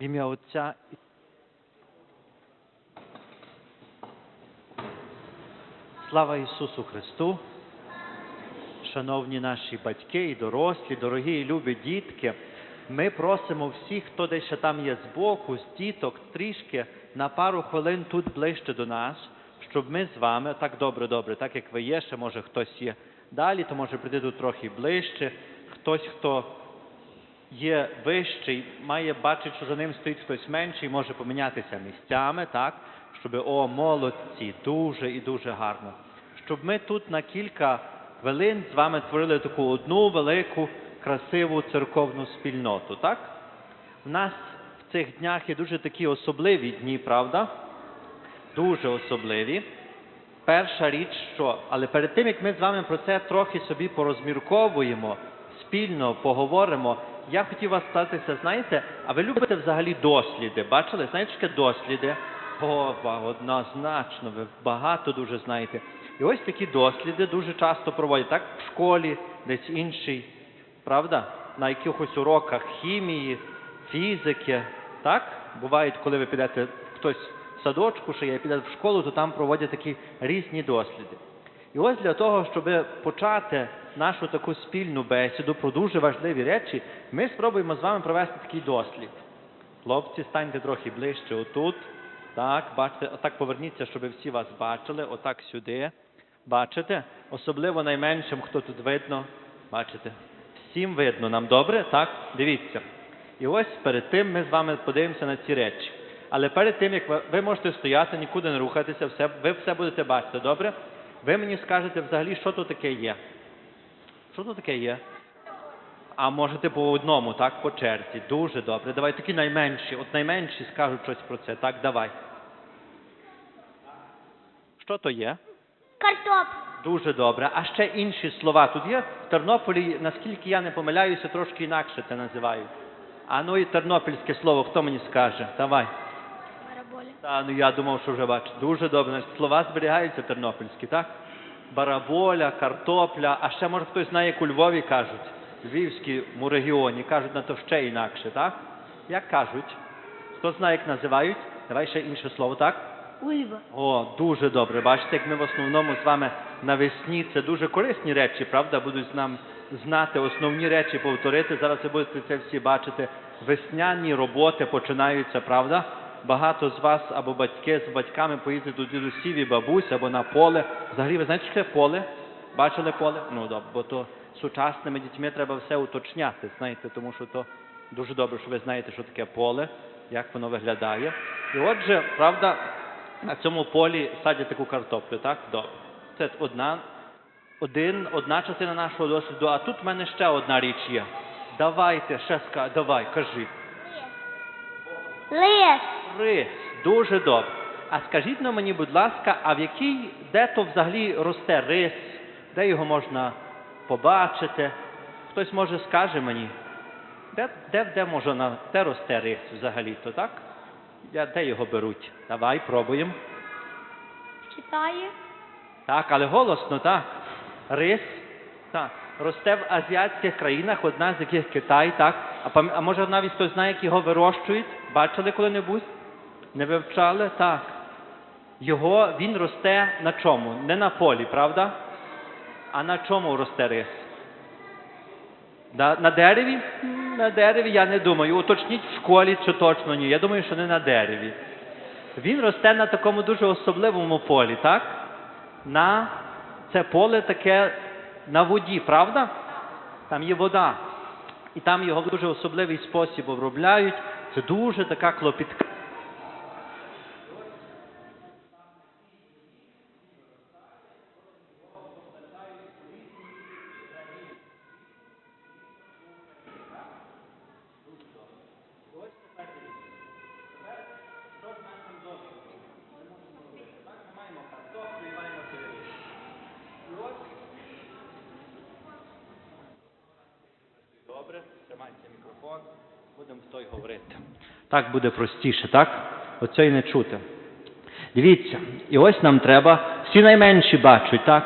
В ім'я Отця Слава Ісусу Христу! Шановні наші батьки і дорослі, дорогі і любі дітки, ми просимо всіх, хто десь ще там є збоку, з діток, трішки на пару хвилин тут ближче до нас, щоб ми з вами, так добре, добре, так як ви є, ще може хтось є далі, то може прийти тут трохи ближче, хтось, хто є вищий, має бачити, що за ним стоїть хтось менший, може помінятися місцями, так? Щоб о, молодці, дуже і дуже гарно. Щоб ми тут на кілька хвилин з вами творили таку одну велику, красиву церковну спільноту, так? У нас в цих днях є дуже такі особливі дні, правда? Дуже особливі. Перша річ, що, але перед тим, як ми з вами про це трохи собі порозмірковуємо, спільно поговоримо, я хотів вас спитатися, знаєте, а ви любите взагалі досліди? Бачили? Знаєте, що таке досліди? О, однозначно, ви багато дуже знаєте. І ось такі досліди дуже часто проводять, так? В школі, десь інший, правда? На якихось уроках хімії, фізики, так? Бувають, коли ви підете хтось в садочку, ще є, підете в школу, то там проводять такі різні досліди. І ось для того, щоб почати нашу таку спільну бесіду про дуже важливі речі, ми спробуємо з вами провести такий дослід. Хлопці, станьте трохи ближче отут. Так, бачите, отак поверніться, щоб всі вас бачили, отак сюди. Бачите? Особливо найменшим, хто тут видно. Бачите? Всім видно нам добре, так? Дивіться. І ось перед тим ми з вами подивимося на ці речі. Але перед тим, як ви, ви можете стояти, нікуди не рухатися, все, ви все будете бачити, добре? Ви мені скажете взагалі, що тут таке є. Що тут таке є? А можете по одному, так, по черзі. Дуже добре. Давай такі найменші. От найменші скажуть щось про це. Так, давай. Що то є? Картоп. Дуже добре. А ще інші слова. Тут є в Тернополі, наскільки я не помиляюся, трошки інакше це називають. А ну і тернопільське слово, хто мені скаже? Давай. Та, ну я думав, що вже бачу. Дуже добре. Слова зберігаються тернопільські, так? Бараболя, картопля, а ще може хтось знає, як у Львові кажуть, Львівському регіоні, кажуть на то ще інакше, так? Як кажуть? Хто знає, як називають? Давай ще інше слово, так? Ульва. О, дуже добре. Бачите, як ми в основному з вами навесні. Це дуже корисні речі, правда? Будуть нам знати основні речі, повторити. Зараз ви будете це всі бачити. Весняні роботи починаються, правда? Багато з вас або батьки з батьками поїдуть до дідусів і бабусь, або на поле. Взагалі, ви знаєте, що це поле? Бачили поле? Ну добре, бо то сучасними дітьми треба все уточняти, знаєте, тому що то дуже добре, що ви знаєте, що таке поле, як воно виглядає. І отже, правда, на цьому полі садять таку картоплю, так? Добре. Це одна, один, одна частина нашого досвіду, а тут в мене ще одна річ є. Давайте, ще ска, давай, кажи. Лис. Рис, дуже добре. А скажіть на мені, будь ласка, а в якій, де то взагалі росте рис, де його можна побачити? Хтось може скаже мені, де, де, де може на, де росте рис взагалі-то, так? Де, де його беруть? Давай, пробуємо. Читає. Так, але голосно, так. Рис, так. Росте в азіатських країнах, одна з яких Китай, так. А, а може навіть хтось знає, як його вирощують? Бачили коли-небудь? Не вивчали? Так. Його, він росте на чому? Не на полі, правда? А на чому росте рис? На дереві? На дереві я не думаю. Уточніть в школі, чи точно ні. Я думаю, що не на дереві. Він росте на такому дуже особливому полі, так? На це поле таке на воді, правда? Там є вода. І там його в дуже особливий спосіб обробляють. Це дуже така клопітка. Добре, тримайте мікрофон, будемо в той говорити. Так буде простіше, так? Оце і не чути. Дивіться, і ось нам треба, всі найменші бачать, так?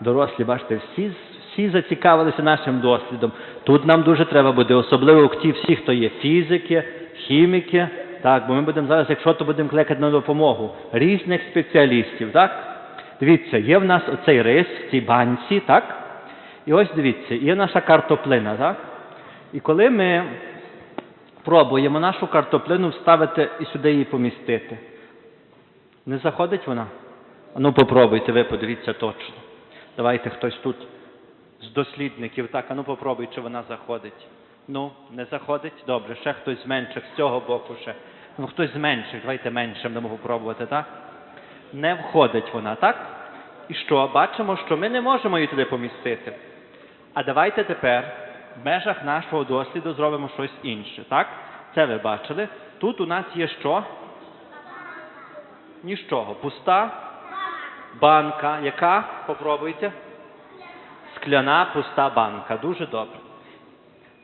Дорослі, бачите, всі, всі зацікавилися нашим дослідом. Тут нам дуже треба буде, особливо ті всі, хто є фізики, хіміки. Так, бо ми будемо зараз, якщо то будемо кликати на допомогу різних спеціалістів, так? Дивіться, є в нас оцей рис в цій банці, так? І ось дивіться, є наша картоплина, так? І коли ми пробуємо нашу картоплину вставити і сюди її помістити, не заходить вона? Ну, попробуйте, ви подивіться точно. Давайте хтось тут з дослідників. Так, а ну попробуй, чи вона заходить. Ну, не заходить? Добре, ще хтось з менших, з цього боку ще. Ну, хтось з менших, давайте меншим дамо попробувати, так? Не входить вона, так? І що? Бачимо, що ми не можемо її туди помістити. А давайте тепер в межах нашого досліду зробимо щось інше, так? Це ви бачили. Тут у нас є що? Нічого. Пуста банка. Яка? Попробуйте. Скляна пуста банка. Дуже добре.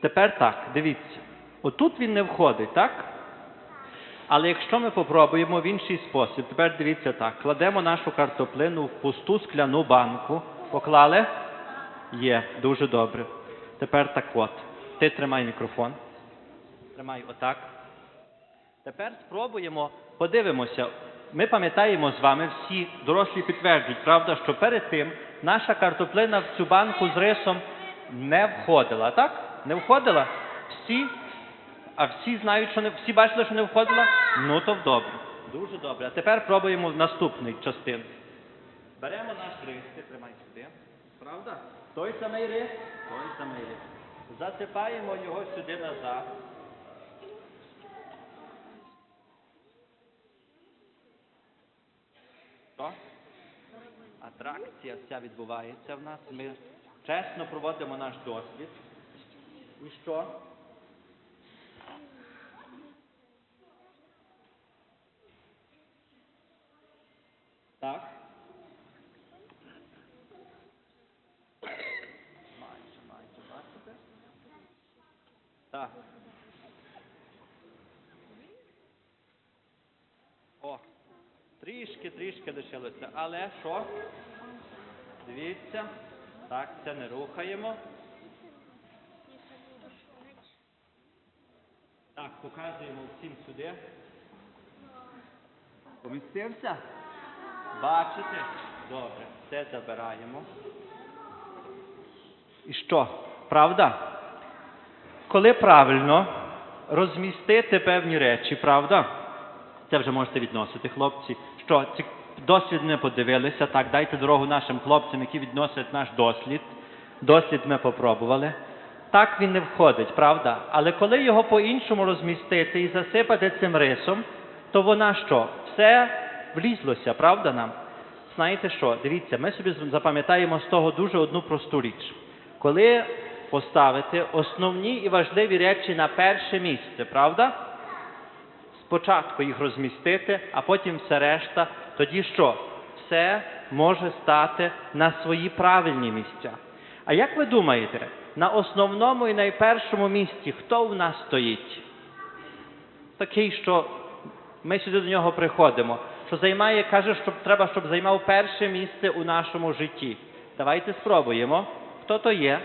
Тепер так, дивіться. Отут він не входить, так? Але якщо ми попробуємо в інший спосіб, тепер дивіться так, кладемо нашу картоплину в пусту скляну банку. Поклали? Є, дуже добре. Тепер так от. Ти тримай мікрофон. Тримай отак. Тепер спробуємо, подивимося. Ми пам'ятаємо з вами всі дорослі підтверджують, правда, що перед тим наша картоплина в цю банку з рисом не входила, так? Не входила? Всі? А всі знають, що не всі бачили, що не входила? Ну то добре. Дуже добре. А тепер пробуємо наступний частину. Беремо наш рис, ти тримай сюди. Правда? Той самий рис, той самий рис. Засипаємо його сюди назад. Що? Атракція вся відбувається в нас. Ми чесно проводимо наш дослід. І що? Так? О, трішки, трішки лишилося. Але що? Дивіться. Так, це не рухаємо. Так, показуємо всім сюди. Помістився? Бачите? Добре, це забираємо. І що? Правда? Коли правильно розмістити певні речі, правда? Це вже можете відносити, хлопці. Що, ці дослід не подивилися, так, дайте дорогу нашим хлопцям, які відносять наш дослід. Дослід ми попробували. Так він не входить, правда? Але коли його по-іншому розмістити і засипати цим рисом, то вона що? Все влізлося, правда нам? Знаєте що? Дивіться, ми собі запам'ятаємо з того дуже одну просту річ. Коли поставити основні і важливі речі на перше місце, правда? Спочатку їх розмістити, а потім все решта, тоді що? Все може стати на свої правильні місця. А як ви думаєте, на основному і найпершому місці хто в нас стоїть? Такий, що ми сюди до нього приходимо, що займає, каже, що треба, щоб займав перше місце у нашому житті. Давайте спробуємо. Хто то є?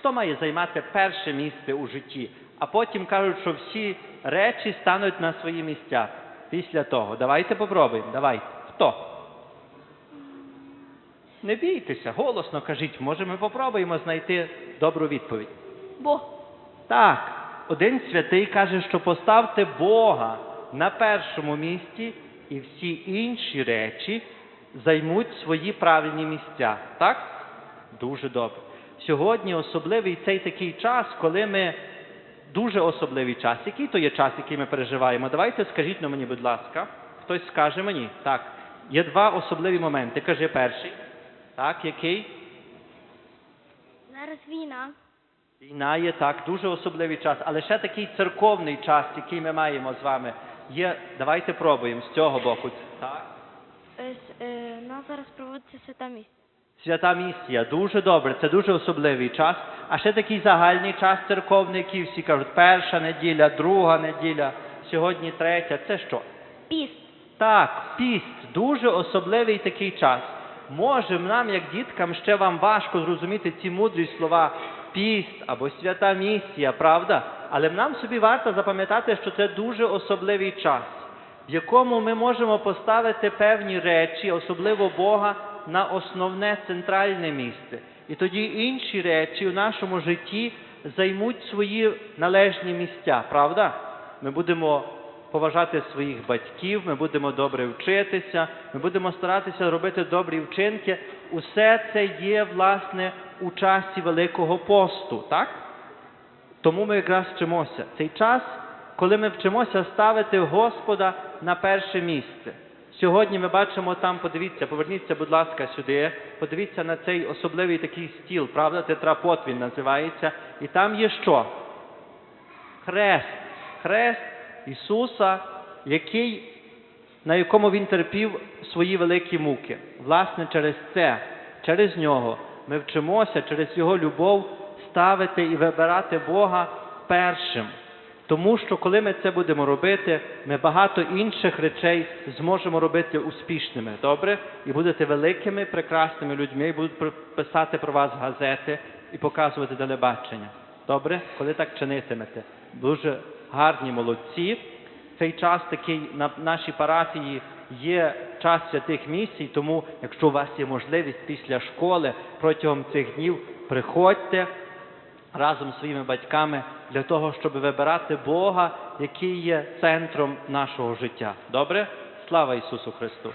Хто має займати перше місце у житті? А потім кажуть, що всі речі стануть на свої місця після того. Давайте попробуємо. Давайте. Хто? Не бійтеся, голосно кажіть, може ми попробуємо знайти добру відповідь. Бог. Так, один святий каже, що поставте Бога на першому місці, і всі інші речі займуть свої правильні місця. Так? Дуже добре. Сьогодні особливий цей такий час, коли ми дуже особливий час. Який то є час, який ми переживаємо? Давайте скажіть на мені, будь ласка. Хтось скаже мені. Так. Є два особливі моменти. Кажи перший. Так, який? Зараз війна. Війна є так, дуже особливий час, але ще такий церковний час, який ми маємо з вами. Є, давайте пробуємо з цього боку. Так. Е, У нас зараз проводиться свята місць. Свята місія, дуже добре, це дуже особливий час. А ще такий загальний час церковний, який всі кажуть, перша неділя, друга неділя, сьогодні третя. Це що? Піст. Так, піст, дуже особливий такий час. Може, нам, як діткам, ще вам важко зрозуміти ці мудрі слова піст або свята місія, правда? Але нам собі варто запам'ятати, що це дуже особливий час, в якому ми можемо поставити певні речі, особливо Бога, на основне центральне місце. І тоді інші речі в нашому житті займуть свої належні місця, правда? Ми будемо поважати своїх батьків, ми будемо добре вчитися, ми будемо старатися робити добрі вчинки. Усе це є, власне, у часі Великого посту, так? Тому ми якраз вчимося. Цей час, коли ми вчимося ставити Господа на перше місце. Сьогодні ми бачимо там, подивіться, поверніться, будь ласка, сюди, подивіться на цей особливий такий стіл, правда, тетрапот він називається. І там є що? Хрест. Хрест Ісуса, який, на якому Він терпів свої великі муки. Власне, через це, через нього ми вчимося, через Його любов ставити і вибирати Бога першим. Тому що коли ми це будемо робити, ми багато інших речей зможемо робити успішними, добре? І будете великими, прекрасними людьми, і будуть писати про вас газети і показувати телебачення. Добре? Коли так чинитимете. Дуже гарні молодці. Цей час такий на нашій парафії є час святих місій, тому якщо у вас є можливість після школи протягом цих днів, приходьте разом з своїми батьками для того, щоб вибирати Бога, який є центром нашого життя. Добре? Слава Ісусу Христу!